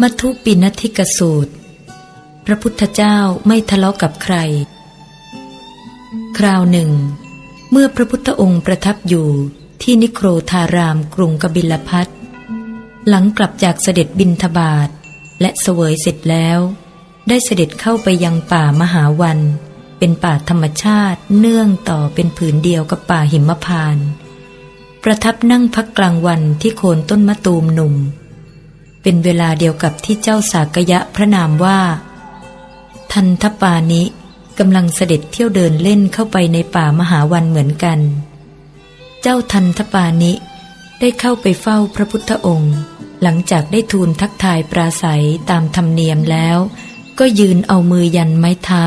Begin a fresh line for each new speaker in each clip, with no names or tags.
มัทุปินทิกสูตร พระพุทธเจ้าไม่ทะเลาะกับใคร คราวหนึ่ง เมื่อพระพุทธองค์ประทับอยู่ที่นิโครธารามกรุงกบิลพัทหลังกลับจากเสด็จบินทบาทและเสวยเสร็จแล้ว ได้เสด็จเข้าไปยังป่ามหาวัน เป็นป่าธรรมชาติเนื่องต่อเป็นผืนเดียวกับป่าหิมพานต์ประทับนั่งพักกลางวันที่โคนต้นมะตูมหนุ่ม เป็นเวลาเดียวกับที่เจ้าสากยะพระนามว่า ทันทปานิกำลังเสด็จเที่ยวเดินเล่นเข้าไปในป่ามหาวันเหมือนกัน เจ้าทันทปานิได้เข้าไปเฝ้าพระพุทธองค์ หลังจากได้ทูลทักทายปราศัยตามธรรมเนียมแล้ว ก็ยืนเอามือยันไม้เท้า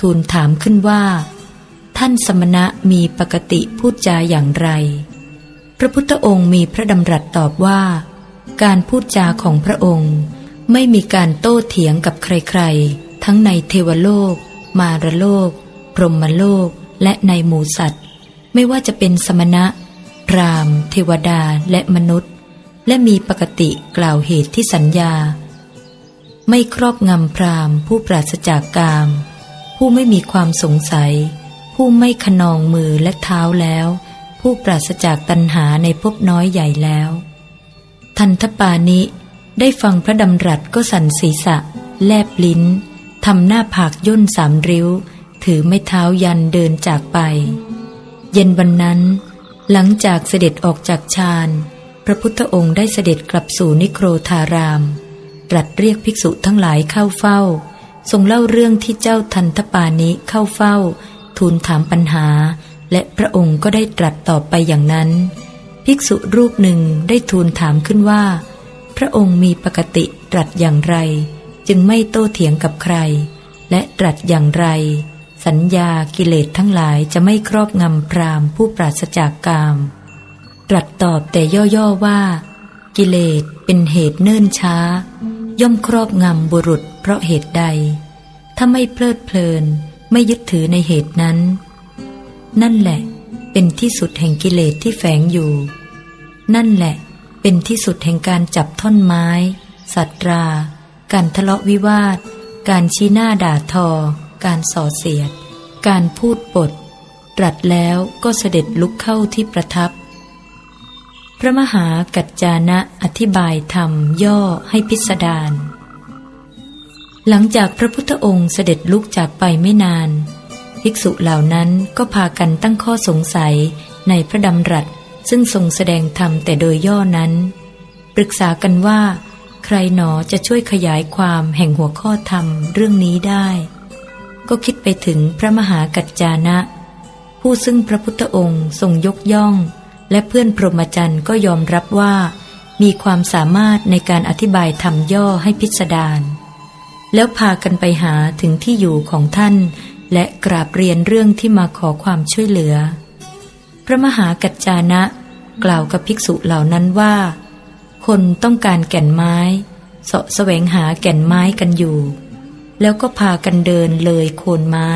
ทูลถามขึ้นว่า ท่านสมณะมีปกติพูดจาอย่างไร พระพุทธองค์มีพระดำรัสตอบว่า การพูดจาของพระองค์ ไม่มีการโต้เถียงกับใครๆ ทั้งในเทวโลก มารโลก พรหมโลก และในหมูสัตว์ ไม่ว่าจะเป็นสมณะ พรามเทวดาและมนุษย์ และมีปกติกล่าวเหตุที่สัญญา ไม่ครอบงำพรามผู้ปราศจากกาม ผู้ไม่มีความสงสัย ผู้ไม่ขนองมือและเท้าแล้ว ผู้ปราศจากตัณหาในภพน้อยใหญ่แล้ว ทันทปานิได้ฟังพระดำรัสก็สั่นศีรษะ แลบลิ้นทำหน้าผากย่นสามริ้ว ถือไม้เท้ายันเดินจากไป เย็นวันนั้น หลังจากเสด็จออกจากฌานพระพุทธองค์ได้เสด็จกลับสู่นิโครธารามตรัสเรียกภิกษุทั้งหลายเข้าเฝ้า ทรงเล่าเรื่องที่เจ้าทันทปานิเข้าเฝ้า ทูลถามปัญหา และพระองค์ก็ได้ตรัสตอบไปอย่างนั้น ภิกษุรูปหนึ่งได้ทูลถามขึ้นว่า พระองค์มีปกติตรัสอย่างไร จึงไม่โต้เถียงกับใคร และตรัสอย่างไร สัญญากิเลสทั้งหลายจะไม่ครอบงำพรามผู้ปราศจากกาม ตรัสตอบแต่ย่อๆว่า กิเลสเป็นเหตุเนิ่นช้า ย่อมครอบงำบุรุษเพราะเหตุใด ถ้าไม่เพลิดเพลินไม่ยึดถือในเหตุนั้น นั่นแหละ เป็นที่สุดแห่งกิเลสที่แฝงอยู่ นั่นแหละ เป็นที่สุดแห่งการจับท่อนไม้ สัตรา การทะเลาะวิวาท การชี้หน้าด่าทอ การส่อเสียด การพูดปด ตรัสแล้วก็เสด็จลุกเข้าที่ประทับ พระมหากัจจานะอธิบายธรรมย่อให้พิสดารหลังจากพระพุทธองค์เสด็จลุกจากไปไม่นาน ภิกษุเหล่านั้นก็พากันตั้งข้อสงสัยในพระดำรัส ซึ่งทรงแสดงธรรมแต่โดยย่อนั้น ปรึกษากันว่า ใครหนอจะช่วยขยายความแห่งหัวข้อธรรมเรื่องนี้ได้ ก็คิดไปถึงพระมหากัจจานะ ผู้ซึ่งพระพุทธองค์ทรงยกย่อง และเพื่อนพรหมจรรย์ก็ยอมรับว่า มีความสามารถในการอธิบายธรรมย่อให้พิสดารแล้วพากันไปหาถึงที่อยู่ของท่าน และกราบเรียนเรื่องที่มาขอความช่วยเหลือ พระมหากัจจานะ กล่าวกับภิกษุเหล่านั้นว่า คนต้องการแก่นไม้เสาะแสวงหาแก่นไม้กันอยู่ แล้วก็พากันเดินเลยโคนไม้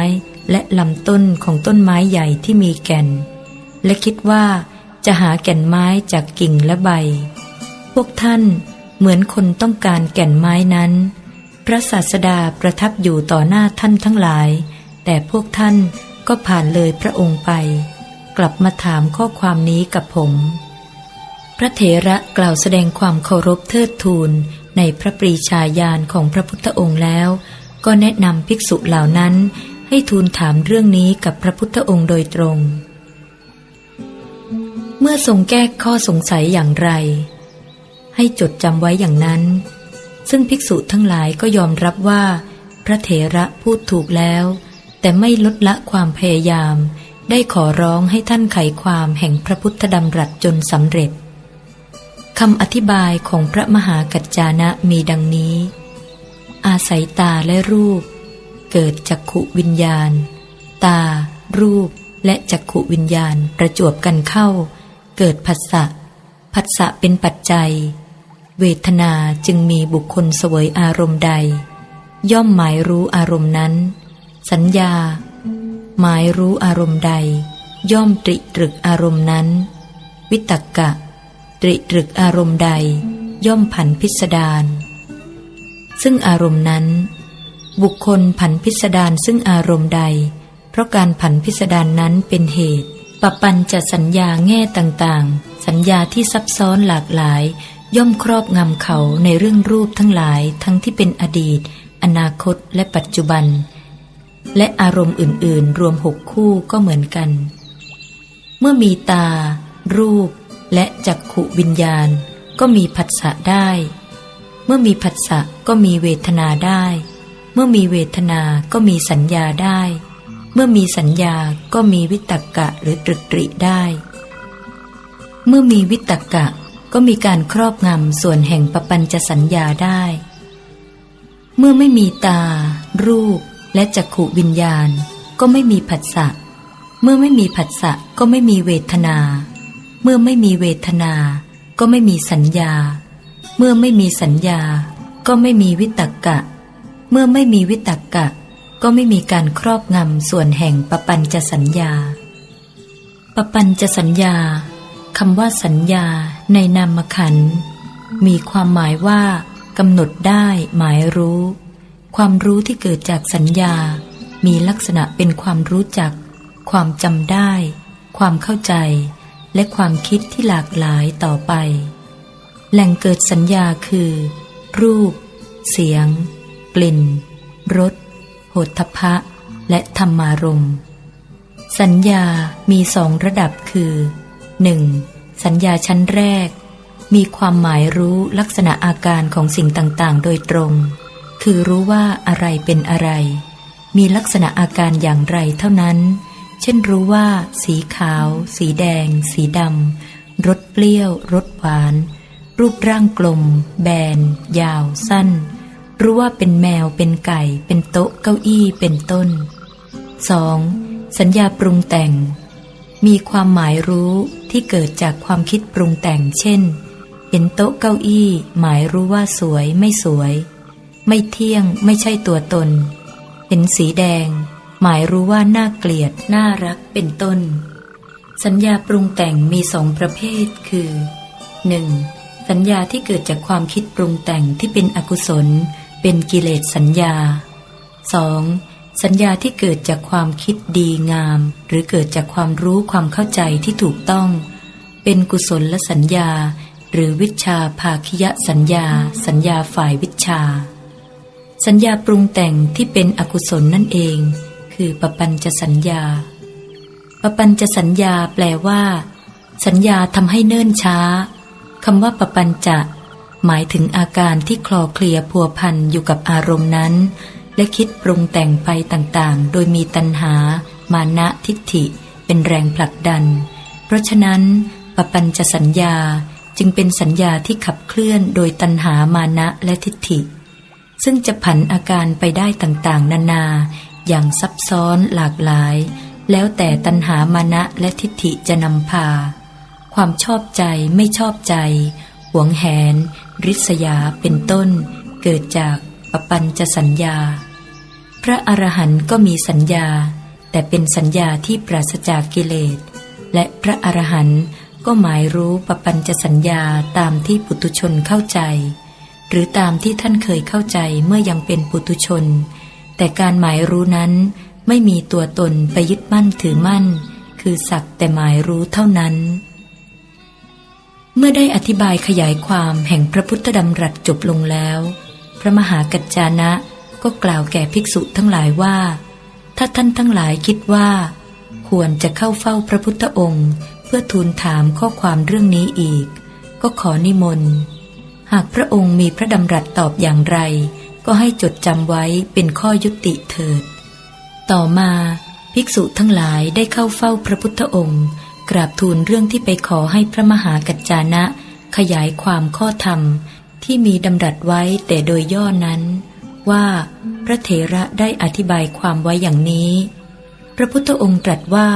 และลำต้นของต้นไม้ใหญ่ที่มีแก่น และคิดว่าจะหาแก่นไม้จากกิ่งและใบ พวกท่านเหมือนคนต้องการแก่นไม้นั้น พระศาสดาประทับอยู่ต่อหน้าท่านทั้งหลาย แต่พวกท่านก็ผ่านเลยพระองค์ไป กลับมาถามข้อความนี้กับผม พระเถระกล่าวแสดงความเคารพเทิดทูนในพระปรีชาญาณของพระพุทธองค์แล้ว ก็แนะนำภิกษุเหล่านั้น ให้ทูลถามเรื่องนี้กับพระพุทธองค์โดยตรง เมื่อทรงแก้ข้อสงสัยอย่างไร ให้จดจำไว้อย่างนั้น ซึ่งภิกษุทั้งหลายก็ยอมรับว่า พระเถระพูดถูกแล้ว แต่ไม่ลดละความพยายาม ได้ขอร้องให้ท่านไขความแห่งพระพุทธดำรัสจนสำเร็จคำอธิบายของพระมหากัจจานะมีดังนี้ อาศัยตาและรูป เกิดจักขุวิญญาณ ตา รูปและจักขุวิญญาณประจวบกันเข้า เกิดผัสสะผัสสะเป็นปัจจัย เวทนาจึงมีบุคคลเสวยอารมณ์ใด ย่อมหมายรู้อารมณ์นั้น สัญญา หมายรู้อารมณ์ใด ย่อมตริตรึกอารมณ์นั้น วิตกกะ ตริตรึกอารมณ์ใด ย่อมผันพิสดารซึ่งอารมณ์นั้น บุคคลผันพิสดารซึ่งอารมณ์ใด เพราะการผันพิสดารนนั้นเป็นเหตุปปัญจะสัญญาแง่ต่างๆ สัญญาที่ซับซ้อนหลากหลาย ย่อมครอบงำเขาในเรื่องรูปทั้งหลายทั้งที่เป็นอดีต อนาคตและปัจจุบัน และอารมณ์อื่นๆ รวมหกคู่ก็เหมือนกัน เมื่อมีตา รูป และจักขุวิญญาณ ก็มีผัสสะได้ เมื่อมีผัสสะก็มีเวทนาได้ เมื่อมีเวทนาก็มีสัญญาได้ เมื่อมีสัญญาก็มีวิตกกะหรือตรึกตริได้ เมื่อมีวิตกกะก็มีการครอบงำส่วนแห่งปปัญจะสัญญาได้ เมื่อไม่มีตา รูป และจักขุวิญญาณ ก็ไม่มีผัสสะ เมื่อไม่มีผัสสะก็ไม่มีเวทนา เมื่อไม่มีเวทนา ก็ไม่มีสัญญา เมื่อไม่มีสัญญา ก็ไม่มีวิตกกะ เมื่อไม่มีวิตกกะ ก็ไม่มีการครอบงำส่วนแห่งปปัญจะสัญญา ปปัญจะสัญญาคำว่าสัญญาในนามขันมีความหมายว่ากำหนดได้หมายรู้ ความรู้ที่เกิดจากสัญญา มีลักษณะเป็นความรู้จัก ความจำได้ ความเข้าใจ และความคิดที่หลากหลายต่อไป แหล่งเกิดสัญญาคือ รูป เสียง กลิ่น รสโหฏพะ และธรรมารมณ์สัญญามีสองระดับคือ 1. สัญญาชั้นแรก มีความหมายรู้ลักษณะอาการของสิ่งต่าง ๆ โดยตรง คือรู้ว่าอะไรเป็นอะไร มีลักษณะอาการอย่างไรเท่านั้น เช่นรู้ว่า สีขาว สีแดง สีดำรสเปรี้ยวรสหวาน รูปร่างกลม แบน ยาว สั้น รู้ว่าเป็นแมวเป็นไก่ เป็นโต๊ะเก้าอี้เป็นต้น 2. สัญญาปรุงแต่ง มีความหมายรู้ที่เกิดจากความคิดปรุงแต่ง เช่น เห็นโต๊ะเก้าอี้ หมายรู้ว่าสวยไม่สวย ไม่เที่ยงไม่ใช่ตัวตน เห็นสีแดง หมายรู้ว่าน่าเกลียด น่ารักเป็นต้น สัญญาปรุงแต่งมีสองประเภทคือ 1. สัญญาที่เกิดจากความคิดปรุงแต่งที่เป็นอกุศล เป็นกิเลสสัญญา 2. สัญญาที่เกิดจากความคิดดีงาม หรือเกิดจากความรู้ความเข้าใจที่ถูกต้อง เป็นกุศลและสัญญาหรือวิชาภาคิยสัญญา สัญญาฝ่ายวิชา สัญญาปรุงแต่งที่เป็นอกุศลนั่นเอง คือปปัญจะสัญญา ปปัญจะสัญญาแปลว่า สัญญาทำให้เนิ่นช้าคำว่าปปัญจะหมายถึงอาการที่คลอเคลียพัวพันอยู่กับอารมณ์นั้น และคิดปรุงแต่งไปต่างๆ โดยมีตัณหา มานะทิฏฐิ เป็นแรงผลักดัน เพราะฉะนั้นปปัญจะสัญญาจึงเป็นสัญญาที่ขับเคลื่อนโดยตัณหามานะและทิฏฐิ ซึ่งจะผันอาการไปได้ต่างๆ นานา อย่างซับซ้อนหลากหลาย แล้วแต่ตัณหามานะและทิฏฐิจะนำพา ความชอบใจไม่ชอบใจ หวงแหน ริษยาเป็นต้น เกิดจากปปัญจะสัญญา พระอรหันต์ก็มีสัญญา แต่เป็นสัญญาที่ปราศจากกิเลส และพระอรหันต์ก็หมายรู้ปปัญจะสัญญาตามที่ปุตุชนเข้าใจ หรือตามที่ท่านเคยเข้าใจเมื่อยังเป็นปุตุชน แต่การหมายรู้นั้นไม่มีตัวตนไปยึดมั่นถือมั่น คือสักแต่หมายรู้เท่านั้น เมื่อได้อธิบายขยายความแห่งพระพุทธดำรัสจบลงแล้ว พระมหากัจจานะก็กล่าวแก่ภิกษุทั้งหลายว่า ถ้าท่านทั้งหลายคิดว่า ควรจะเข้าเฝ้าพระพุทธองค์ เพื่อทูลถามข้อความเรื่องนี้อีก ก็ขอนิมนต์ หากพระองค์มีพระดำรัสตอบอย่างไร ก็ให้จดจำไว้เป็นข้อยุติเถิด ต่อมาภิกษุทั้งหลายได้เข้าเฝ้าพระพุทธองค์ กราบทูลเรื่องที่ไปขอให้พระมหากัจจานะ ขยายความข้อธรรม ที่มีดำรัสไว้แต่โดยย่อนั้น ว่าพระเถระได้อธิบายความไว้อย่างนี้ พระพุทธองค์ตรัสว่า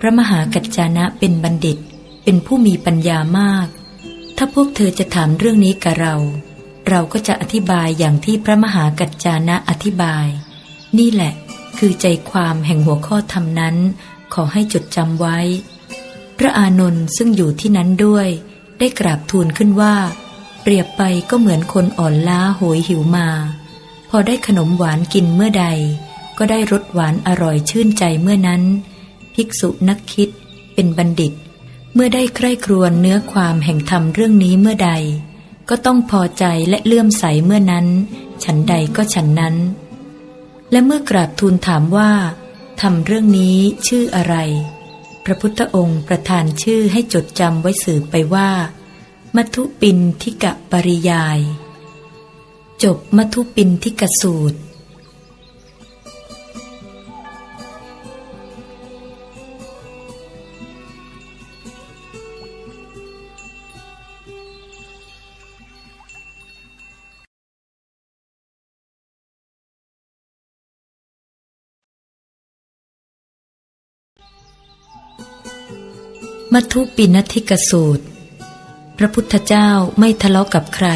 พระมหากัจจานะเป็นบัณฑิต เป็นผู้มีปัญญามาก ถ้าพวกเธอจะถามเรื่องนี้กับเรา เราก็จะอธิบายอย่างที่พระมหากัจจานะอธิบาย นี่แหละ คือใจความแห่งหัวข้อธรรมนั้น ขอให้จดจำไว้ พระอานนท์ซึ่งอยู่ที่นั้นด้วย ได้กราบทูลขึ้นว่า เปรียบไปก็เหมือนคนอ่อนล้าโหยหิวมา พอได้ขนมหวานกินเมื่อใด ก็ได้รสหวานอร่อยชื่นใจเมื่อนั้น ภิกษุนักคิดเป็นบัณฑิต เมื่อได้ใคร่ครวญเนื้อความแห่งธรรมเรื่องนี้เมื่อใด ก็ต้องพอใจและเลื่อมใสเมื่อนั้น ฉันใดก็ฉันนั้น และเมื่อกราบทูลถามว่าทำเรื่องนี้ชื่ออะไร พระพุทธองค์ประทานชื่อให้จดจำไว้สืบไปว่า มัทุปินทิกะปริยาย จบมัทุปินทิกสูตร มัทุปินทิกสูตร พระพุทธเจ้าไม่ทะเลาะกับใคร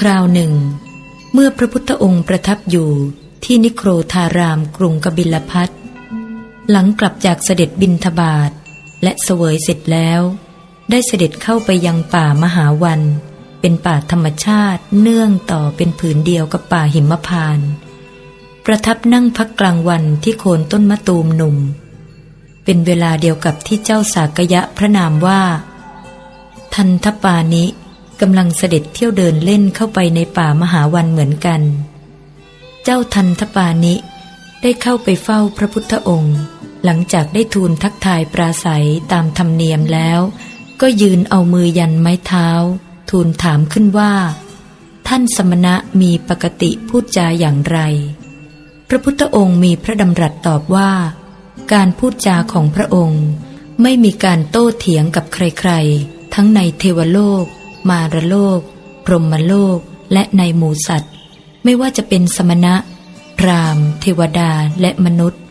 คราวหนึ่ง เมื่อพระพุทธองค์ประทับอยู่ที่นิโครธารามกรุงกบิลพัทหลังกลับจากเสด็จบินทบาทและเสวยเสร็จแล้ว ได้เสด็จเข้าไปยังป่ามหาวัน เป็นป่าธรรมชาติเนื่องต่อเป็นผืนเดียวกับป่าหิมพานต์ประทับนั่งพักกลางวันที่โคนต้นมะตูมหนุ่ม เป็นเวลาเดียวกับที่เจ้าสากยะพระนามว่า ทันทปานิกำลังเสด็จเที่ยวเดินเล่นเข้าไปในป่ามหาวันเหมือนกัน เจ้าทันทปานิได้เข้าไปเฝ้าพระพุทธองค์ หลังจากได้ทูลทักทายปราศัยตามธรรมเนียมแล้ว ก็ยืนเอามือยันไม้เท้า ทูลถามขึ้นว่า ท่านสมณะมีปกติพูดจาอย่างไร พระพุทธองค์มีพระดำรัสตอบว่า การพูดจาของพระองค์ ไม่มีการโต้เถียงกับใครๆ ทั้งในเทวโลก มารโลก พรหมโลก และในหมู่สัตว์ ไม่ว่าจะเป็นสมณะ พรามเทวดาและมนุษย์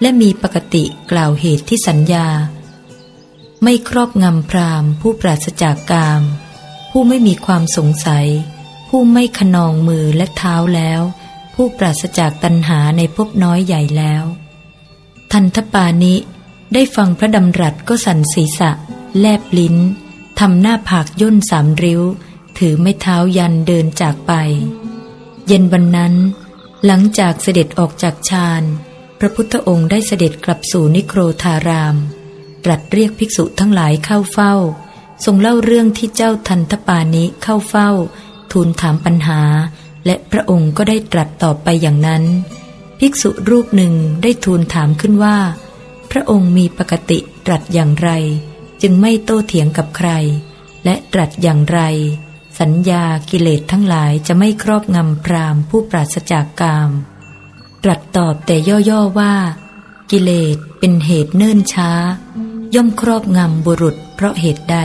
และมีปกติกล่าวเหตุที่สัญญา ไม่ครอบงำพรามผู้ปราศจากกาม ผู้ไม่มีความสงสัย ผู้ไม่ขนองมือและเท้าแล้ว ผู้ปราศจากตัณหาในภพน้อยใหญ่แล้ว ทันทปานิ ได้ฟังพระดำรัสก็สั่นศีรษะ แลบลิ้นทำหน้าผากย่นสามริ้ว ถือไม้เท้ายันเดินจากไป เย็นวันนั้น หลังจากเสด็จออกจากฌานพระพุทธองค์ได้เสด็จกลับสู่นิโครธาราม ตรัสเรียกภิกษุทั้งหลายเข้าเฝ้า ทรงเล่าเรื่องที่เจ้าทันทปานิเข้าเฝ้า ทูลถามปัญหา และพระองค์ก็ได้ตรัสตอบไปอย่างนั้น ภิกษุรูปหนึ่งได้ทูลถามขึ้นว่า พระองค์มีปกติตรัสอย่างไร จึงไม่โต้เถียงกับใคร และตรัสอย่างไร สัญญากิเลสทั้งหลายจะไม่ครอบงำพรามผู้ปราศจากกาม ตรัสตอบแต่ย่อๆว่า กิเลสเป็นเหตุเนิ่นช้า ย่อมครอบงำบุรุษเพราะเหตุใด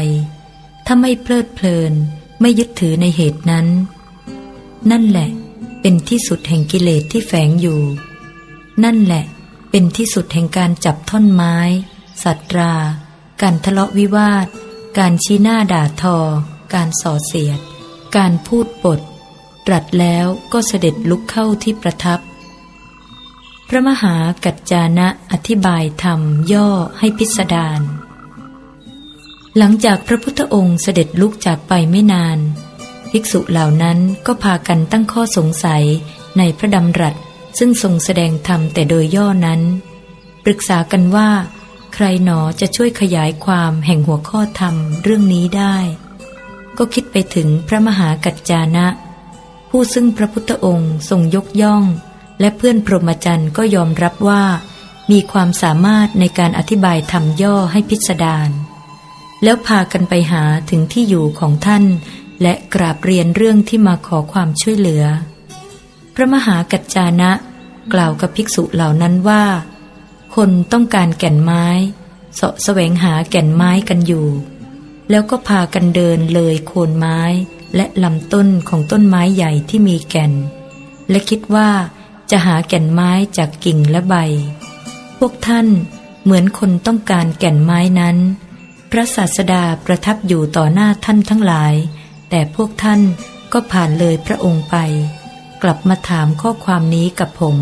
ถ้าไม่เพลิดเพลินไม่ยึดถือในเหตุนั้น นั่นแหละเป็นที่สุดแห่งกิเลสที่แฝงอยู่ นั่นแหละ เป็นที่สุดแห่งการจับท่อนไม้ สัตรา การทะเลาะวิวาท การชี้หน้าด่าทอ การส่อเสียด การพูดปด ตรัสแล้วก็เสด็จลุกเข้าที่ประทับ พระมหากัจจานะอธิบายธรรมย่อให้พิสดารหลังจากพระพุทธองค์เสด็จลุกจากไปไม่นาน ภิกษุเหล่านั้นก็พากันตั้งข้อสงสัยในพระดำรัส ซึ่งทรงแสดงธรรมแต่โดยย่อนั้น ปรึกษากันว่า ใครหนอจะช่วยขยายความแห่งหัวข้อธรรมเรื่องนี้ได้ ก็คิดไปถึงพระมหากัจจานะ ผู้ซึ่งพระพุทธองค์ทรงยกย่อง และเพื่อนพรหมจรรย์ก็ยอมรับว่า มีความสามารถในการอธิบายธรรมย่อให้พิสดารแล้วพากันไปหาถึงที่อยู่ของท่าน และกราบเรียนเรื่องที่มาขอความช่วยเหลือ ระมหากัจจานะ กล่าวกับภิกษุเหล่านั้นว่า คนต้องการแก่นไม้เสาะแสวงหาแก่นไม้กันอยู่ แล้วก็พากันเดินเลยโคนไม้และลำต้นของต้นไม้ใหญ่ที่มีแก่น และคิดว่าจะหาแก่นไม้จากกิ่งและใบ พวกท่านเหมือนคนต้องการแก่นไม้นั้น พระศาสดาประทับอยู่ต่อหน้าท่านทั้งหลาย แต่พวกท่านก็ผ่านเลยพระองค์ไป กลับมาถามข้อความนี้กับผม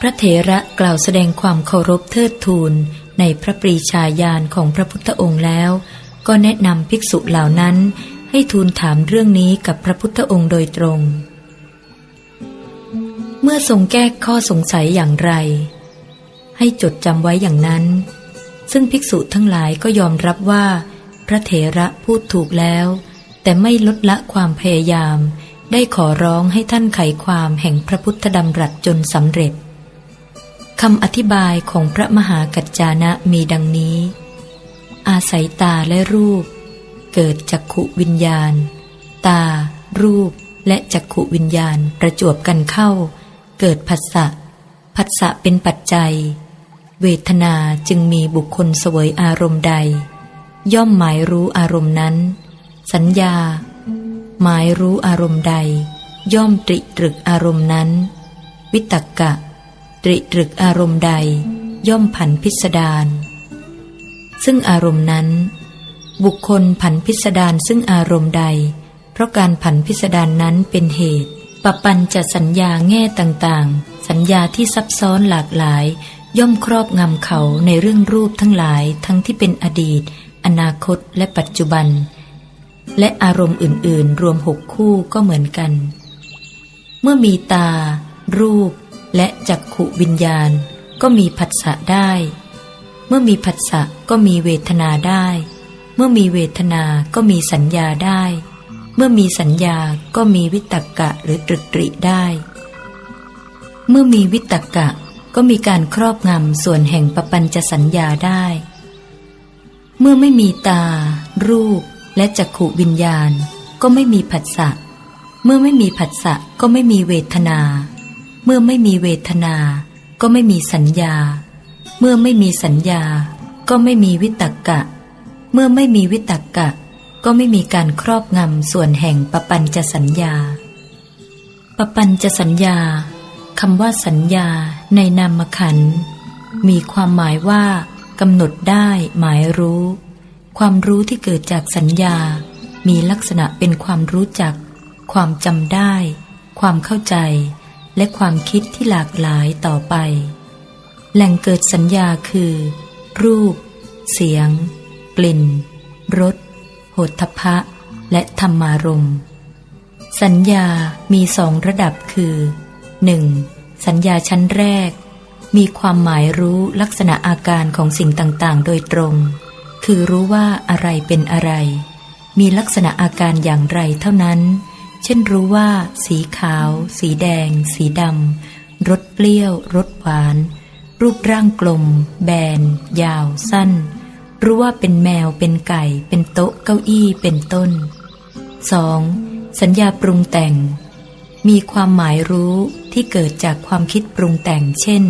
พระเถระกล่าวแสดงความเคารพเทิดทูนในพระปรีชาญาณของพระพุทธองค์แล้ว ก็แนะนำภิกษุเหล่านั้นให้ทูลถามเรื่องนี้กับพระพุทธองค์โดยตรง เมื่อทรงแก้ข้อสงสัยอย่างไร ให้จดจำไว้อย่างนั้น ซึ่งภิกษุทั้งหลายก็ยอมรับว่า พระเถระพูดถูกแล้ว แต่ไม่ลดละความพยายาม ได้ขอร้องให้ท่านไขความแห่งพระพุทธดำรัสจนสำเร็จคำอธิบายของพระมหากัจจานะมีดังนี้ อาศัยตาและรูป เกิดจักขุวิญญาณ ตา รูปและจักขุวิญญาณประจวบกันเข้า เกิดผัสสะผัสสะเป็นปัจจัย เวทนาจึงมีบุคคลเสวยอารมณ์ใด ย่อมหมายรู้อารมณ์นั้น สัญญา หมายรู้อารมณ์ใด ย่อมตริตรึกอารมณ์นั้น วิตกกะ ตริตรึกอารมณ์ใด ย่อมผันพิสดารซึ่งอารมณ์นั้น บุคคลผันพิสดารซึ่งอารมณ์ใด เพราะการผันพิสดารนั้นเป็นเหตุปปัญจะสัญญาแง่ต่างๆ สัญญาที่ซับซ้อนหลากหลาย ย่อมครอบงำเขาในเรื่องรูปทั้งหลายทั้งที่เป็นอดีต อนาคตและปัจจุบัน และอารมณ์อื่นๆ รวมหกคู่ก็เหมือนกัน เมื่อมีตา รูป และจักขุวิญญาณ ก็มีผัสสะได้ เมื่อมีผัสสะก็มีเวทนาได้ เมื่อมีเวทนาก็มีสัญญาได้ เมื่อมีสัญญาก็มีวิตกกะหรือตรึกตริได้ เมื่อมีวิตกกะก็มีการครอบงำส่วนแห่งปปัญจะสัญญาได้ เมื่อไม่มีตา รูป และจักขุวิญญาณก็ไม่มีผัสสะ เมื่อไม่มีผัสสะก็ไม่มีเวทนา เมื่อไม่มีเวทนา ก็ไม่มีสัญญา เมื่อไม่มีสัญญา ก็ไม่มีวิตกกะ เมื่อไม่มีวิตกกะ ก็ไม่มีการครอบงำส่วนแห่งปปัญจะสัญญา ปปัญจะสัญญาคำว่าสัญญาในนามขันมีความหมายว่ากำหนดได้หมายรู้ ความรู้ที่เกิดจากสัญญา มีลักษณะเป็นความรู้จัก ความจำได้ ความเข้าใจ และความคิดที่หลากหลายต่อไป แหล่งเกิดสัญญาคือ รูป เสียง กลิ่น รสโหทพะ และธรรมารมสัญญามีสองระดับคือ 1. สัญญาชั้นแรก มีความหมายรู้ลักษณะอาการของสิ่งต่าง ๆ โดยตรง คือรู้ว่าอะไรเป็นอะไร มีลักษณะอาการอย่างไรเท่านั้น เช่นรู้ว่า สีขาว สีแดง สีดำรสเปรี้ยวรสหวาน รูปร่างกลม แบน ยาว สั้น รู้ว่าเป็นแมวเป็นไก่ เป็นโต๊ะเก้าอี้เป็นต้น 2. สัญญาปรุงแต่ง มีความหมายรู้ที่เกิดจากความคิดปรุงแต่ง เช่น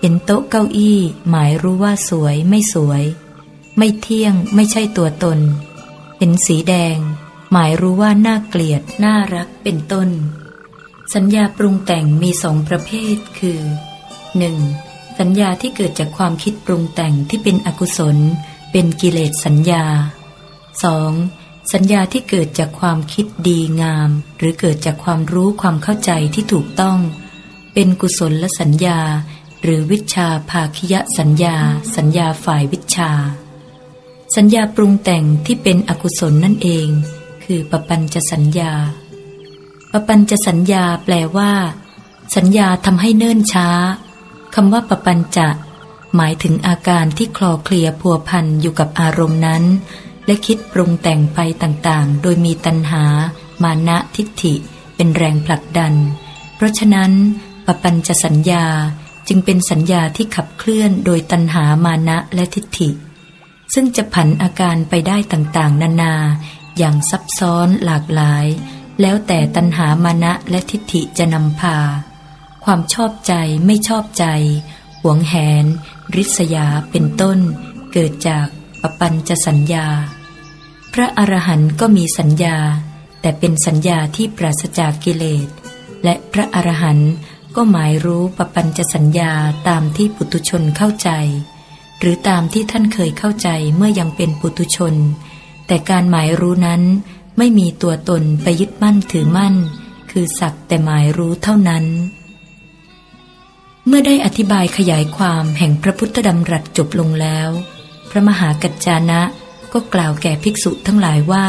เห็นโต๊ะเก้าอี้ หมายรู้ว่าสวยไม่สวย ไม่เที่ยงไม่ใช่ตัวตน เห็นสีแดง หมายรู้ว่าน่าเกลียด น่ารักเป็นต้น สัญญาปรุงแต่งมีสองประเภทคือ 1. สัญญาที่เกิดจากความคิดปรุงแต่งที่เป็นอกุศล เป็นกิเลสสัญญา 2. สัญญาที่เกิดจากความคิดดีงาม หรือเกิดจากความรู้ความเข้าใจที่ถูกต้อง เป็นกุศลและสัญญา หรือวิชาภาคิยสัญญา สัญญาฝ่ายวิชา สัญญาปรุงแต่งที่เป็นอกุศลนั่นเอง คือปปัญจะสัญญา ปปัญจะสัญญาแปลว่า สัญญาทำให้เนิ่นช้าคำว่าปปัญจะหมายถึงอาการที่คลอเคลียพัวพันอยู่กับอารมณ์นั้น และคิดปรุงแต่งไปต่างๆ โดยมีตัณหา มานะทิฏฐิ เป็นแรงผลักดัน เพราะฉะนั้น ปปัญจะสัญญาจึงเป็นสัญญาที่ขับเคลื่อนโดยตัณหามานะและทิฏฐิ ซึ่งจะผันอาการไปได้ต่างๆ นานา อย่างซับซ้อนหลากหลาย แล้วแต่ตัณหามานะและทิฏฐิจะนำพา ความชอบใจไม่ชอบใจ หวงแหน ริษยาเป็นต้น เกิดจากปปัญจะสัญญา พระอรหันต์ก็มีสัญญา แต่เป็นสัญญาที่ปราศจากกิเลส และพระอรหันต์ก็หมายรู้ปปัญจะสัญญาตามที่ปุตุชนเข้าใจ หรือตามที่ท่านเคยเข้าใจเมื่อยังเป็นปุตุชน แต่การหมายรู้นั้นไม่มีตัวตนไปยึดมั่นถือมั่น คือสักแต่หมายรู้เท่านั้น เมื่อได้อธิบายขยายความแห่งพระพุทธดำรัสจบลงแล้ว พระมหากัจจานะก็กล่าวแก่ภิกษุทั้งหลายว่า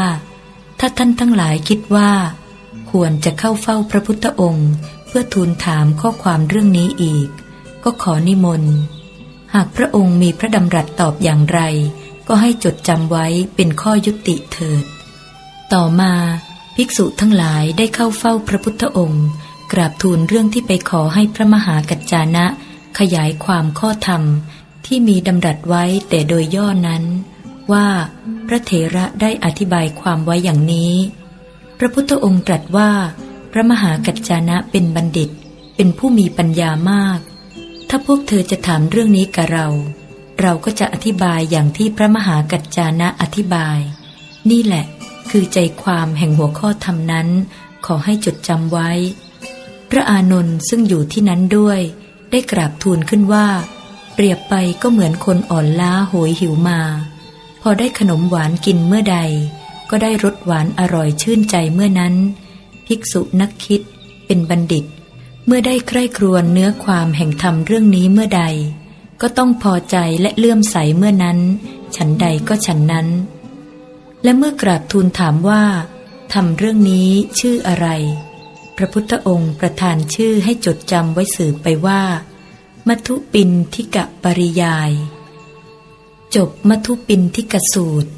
ถ้าท่านทั้งหลายคิดว่า ควรจะเข้าเฝ้าพระพุทธองค์ เพื่อทูลถามข้อความเรื่องนี้อีก ก็ขอนิมนต์ หากพระองค์มีพระดำรัสตอบอย่างไร ก็ให้จดจำไว้เป็นข้อยุติเถิด ต่อมาภิกษุทั้งหลายได้เข้าเฝ้าพระพุทธองค์ กราบทูลเรื่องที่ไปขอให้พระมหากัจจานะ ขยายความข้อธรรมที่มีดำรัสไว้แต่โดยย่อนั้น ว่าพระเถระได้อธิบายความไว้อย่างนี้ พระพุทธองค์ตรัสว่า พระมหากัจจานะเป็นบัณฑิต เป็นผู้มีปัญญามาก ถ้าพวกเธอจะถามเรื่องนี้กับเรา เราก็จะอธิบายอย่างที่พระมหากัจจานะอธิบาย นี่แหละคือใจความแห่งหัวข้อธรรมนั้น ขอให้จดจำไว้ พระอานนท์ซึ่งอยู่ที่นั้นด้วย ได้กราบทูลขึ้นว่า เปรียบไปก็เหมือนคนอ่อนล้าโหยหิวมา พอได้ขนมหวานกินเมื่อใด ก็ได้รสหวานอร่อยชื่นใจเมื่อนั้น ภิกษุนักคิดเป็นบัณฑิต เมื่อได้ใคร่ครวญเนื้อความแห่งธรรมเรื่องนี้เมื่อใด ก็ต้องพอใจและเลื่อมใสเมื่อนั้น ฉันใดก็ฉันนั้น และเมื่อกราบทูลถามว่าทำเรื่องนี้ชื่ออะไร พระพุทธองค์ประทานชื่อให้จดจำไว้สืบไปว่า มัทุปินทิกะปริยาย จบมัทุปินทิกสูตร